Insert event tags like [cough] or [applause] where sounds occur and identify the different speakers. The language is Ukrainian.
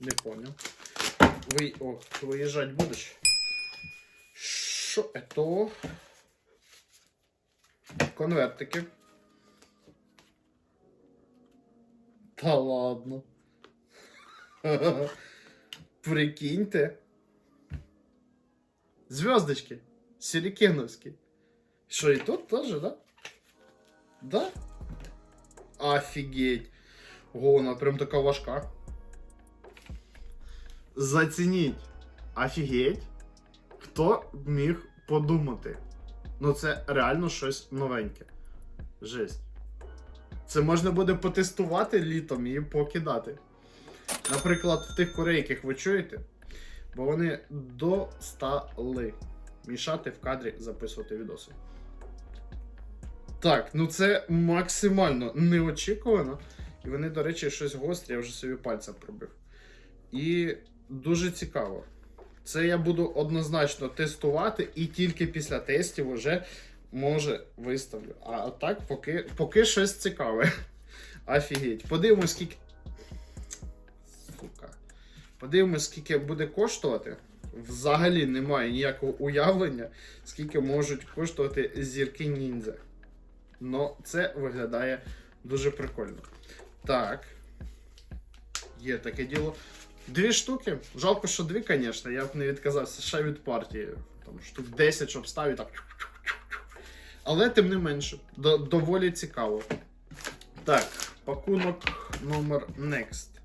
Speaker 1: Не понял. Ви... О, виїжджати будеш? Що это? Конвертики. Та ладно. [laughs] Прикиньте. Звездочки. Сирикеновські. Що і тут теж, да? Да? Офігеть. Ого, вона прям така важка. Зацініть. Офігеть. Хто міг подумати? Ну, це реально щось новеньке. Жесть. Це можна буде потестувати літом і покидати. Наприклад, в тих корейках ви чуєте? Бо вони достали мішати в кадрі записувати відоси. Так, ну це максимально неочікувано. І вони, до речі, щось гострі, я вже собі пальцем пробив. І дуже цікаво. Це я буду однозначно тестувати, і тільки після тестів вже може виставлю. А так, поки, поки щось цікаве. [laughs] Офігеть. Подивимось, скільки. Сука. Подивимось, скільки буде коштувати. Взагалі немає ніякого уявлення, скільки можуть коштувати зірки ніндзя. Но це виглядає дуже прикольно. Так. Є таке діло. Дві штуки. Жалко, що дві, звісно. Я б не відказався ще від партії. Там штук 10, щоб ставити так. Але тим не менше, до- доволі цікаво. Так, пакунок номер next.